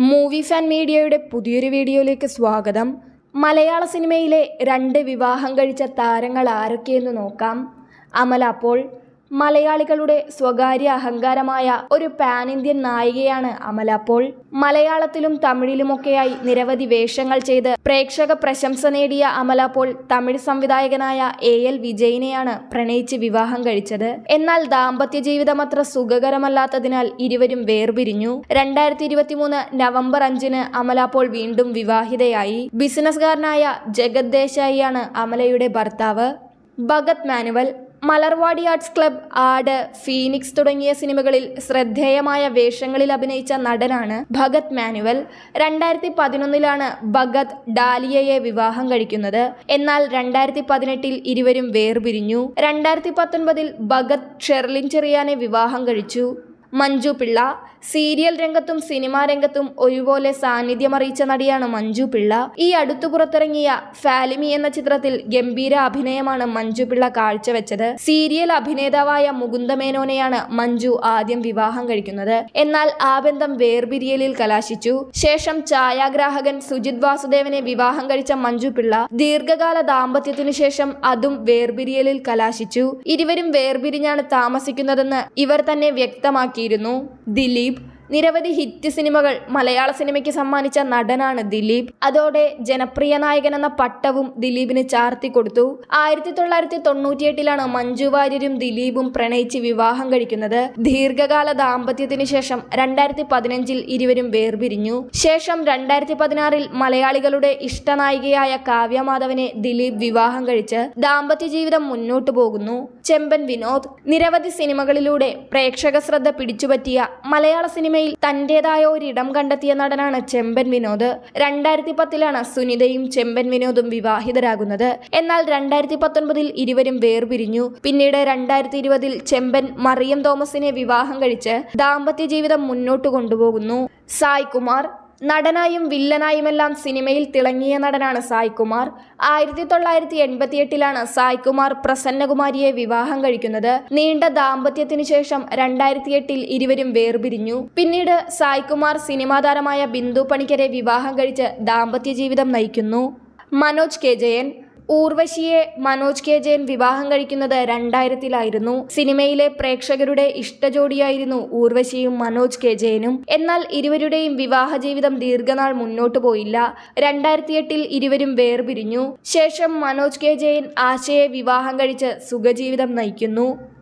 Movie fan മീഡിയയുടെ പുതിയൊരു വീഡിയോയിലേക്ക് സ്വാഗതം. മലയാള സിനിമയിലെ രണ്ട് വിവാഹം കഴിച്ച താരങ്ങൾ ആരൊക്കെയെന്ന് നോക്കാം. അമല പോൾ മലയാളികളുടെ സ്വകാര്യ അഹങ്കാരമായ ഒരു പാൻ ഇന്ത്യൻ നായികയാണ് അമല പോൾ മലയാളത്തിലും തമിഴിലുമൊക്കെയായി നിരവധി വേഷങ്ങൾ ചെയ്ത് പ്രേക്ഷക പ്രശംസ നേടിയ അമല പോൾ തമിഴ് സംവിധായകനായ എ എൽ വിജയിനെയാണ് പ്രണയിച്ച് വിവാഹം കഴിച്ചത്. എന്നാൽ ദാമ്പത്യ ജീവിതം അത്ര സുഖകരമല്ലാത്തതിനാൽ ഇരുവരും വേർപിരിഞ്ഞു. രണ്ടായിരത്തി ഇരുപത്തിമൂന്ന് നവംബർ അഞ്ചിന് അമല പോൾ വീണ്ടും വിവാഹിതയായി. ബിസിനസ്സുകാരനായ ജഗത് ദേശായിയാണ് അമലയുടെ ഭർത്താവ്. Bhagath Manuel Malarvadi arts club Aadu Phoenix തുടങ്ങിയ സിനിമകളിൽ ശ്രദ്ധേയമായ വേഷങ്ങളിൽ അഭിനയിച്ച നടനാണ് ഭഗത് മാനുവൽ. രണ്ടായിരത്തി പതിനൊന്നിലാണ് ഭഗത് ഡാലിയയെ വിവാഹം കഴിക്കുന്നത്. എന്നാൽ രണ്ടായിരത്തി പതിനെട്ടിൽ ഇരുവരും വേർപിരിഞ്ഞു. രണ്ടായിരത്തി പത്തൊൻപതിൽ ഭഗത് ഷെർലിൻ ചെറിയാനെ വിവാഹം കഴിച്ചു. മഞ്ജു പിള്ള സീരിയൽ രംഗത്തും സിനിമാ രംഗത്തും ഒരുപോലെ സാന്നിധ്യമറിയിച്ച നടിയാണ് മഞ്ജു പിള്ള. ഈ അടുത്തു പുറത്തിറങ്ങിയ ഫാലിമി എന്ന ചിത്രത്തിൽ ഗംഭീര അഭിനയമാണ് മഞ്ജു പിള്ള കാഴ്ചവെച്ചത്. സീരിയൽ അഭിനേതാവായ മുകുന്ദമേനോനെയാണ് മഞ്ജു ആദ്യം വിവാഹം കഴിക്കുന്നത്. എന്നാൽ ആ ബന്ധം വേർപിരിയലിൽ കലാശിച്ചു. ശേഷം ഛായാഗ്രാഹകൻ സുജിത് വാസുദേവനെ വിവാഹം കഴിച്ച മഞ്ജു പിള്ള ദീർഘകാല ദാമ്പത്യത്തിനു ശേഷം അതും വേർപിരിയലിൽ കലാശിച്ചു. ഇരുവരും വേർപിരിഞ്ഞാണ് താമസിക്കുന്നതെന്ന് ഇവർ തന്നെ വ്യക്തമാക്കിയിരുന്നു. ദിലീപ് നിരവധി ഹിറ്റ് സിനിമകൾ മലയാള സിനിമയ്ക്ക് സമ്മാനിച്ച നടനാണ് ദിലീപ്. അതോടെ ജനപ്രിയ നായകൻ എന്ന പട്ടവും ദിലീപിന് ചാർത്തി കൊടുത്തു. ആയിരത്തി തൊള്ളായിരത്തി തൊണ്ണൂറ്റിയെട്ടിലാണ് മഞ്ജു വാര്യരും ദിലീപും പ്രണയിച്ച് വിവാഹം കഴിക്കുന്നത്. ദീർഘകാല ദാമ്പത്യത്തിന് ശേഷം രണ്ടായിരത്തി പതിനഞ്ചിൽ ഇരുവരും വേർപിരിഞ്ഞു. ശേഷം രണ്ടായിരത്തി പതിനാറിൽ മലയാളികളുടെ ഇഷ്ടനായികയായ കാവ്യ മാധവനെ ദിലീപ് വിവാഹം കഴിച്ച് ദാമ്പത്യ ജീവിതം മുന്നോട്ടു പോകുന്നു. ചെമ്പൻ വിനോദ്. നിരവധി സിനിമകളിലൂടെ പ്രേക്ഷക ശ്രദ്ധ പിടിച്ചുപറ്റിയ മലയാള സിനിമയിൽ തന്റേതായ ഒരിടം കണ്ടെത്തിയ നടനാണ് ചെമ്പൻ വിനോദ്. രണ്ടായിരത്തി പത്തിലാണ് സുനിതയും ചെമ്പൻ വിനോദും വിവാഹിതരാകുന്നത്. എന്നാൽ രണ്ടായിരത്തി പത്തൊൻപതിൽ ഇരുവരും വേർപിരിഞ്ഞു. പിന്നീട് രണ്ടായിരത്തി ഇരുപതിൽ ചെമ്പൻ മറിയം തോമസിനെ വിവാഹം കഴിച്ച് ദാമ്പത്യ ജീവിതം മുന്നോട്ട് കൊണ്ടുപോകുന്നു. സായ് കുമാർ നടനായും വില്ലനായുമെല്ലാം സിനിമയിൽ തിളങ്ങിയ നടനാണ് സായ്കുമാർ ആയിരത്തി തൊള്ളായിരത്തി എൺപത്തിയെട്ടിലാണ് സായ്കുമാർ പ്രസന്നകുമാരിയെ വിവാഹം കഴിക്കുന്നത്. നീണ്ട ദാമ്പത്യത്തിനു ശേഷം രണ്ടായിരത്തി എട്ടിൽ ഇരുവരും വേർപിരിഞ്ഞു. പിന്നീട് സായ്കുമാർ സിനിമാ താരമായ ബിന്ദു പണിക്കരെ വിവാഹം കഴിച്ച് ദാമ്പത്യ ജീവിതം നയിക്കുന്നു. മനോജ് കെ ജയൻ ഊർവശിയെ മനോജ് കെ ജയൻ വിവാഹം കഴിക്കുന്നത് രണ്ടായിരത്തിലായിരുന്നു. സിനിമയിലെ പ്രേക്ഷകരുടെ ഇഷ്ടജോഡിയായിരുന്നു ഊർവശിയും മനോജ് കെ ജയനും. എന്നാൽ ഇരുവരുടെയും വിവാഹ ജീവിതം ദീർഘനാൾ മുന്നോട്ടു പോയില്ല. രണ്ടായിരത്തിയെട്ടിൽ ഇരുവരും വേർപിരിഞ്ഞു. ശേഷം മനോജ് കെ ജയൻ ആശയെ വിവാഹം കഴിച്ച് സുഖജീവിതം നയിക്കുന്നു.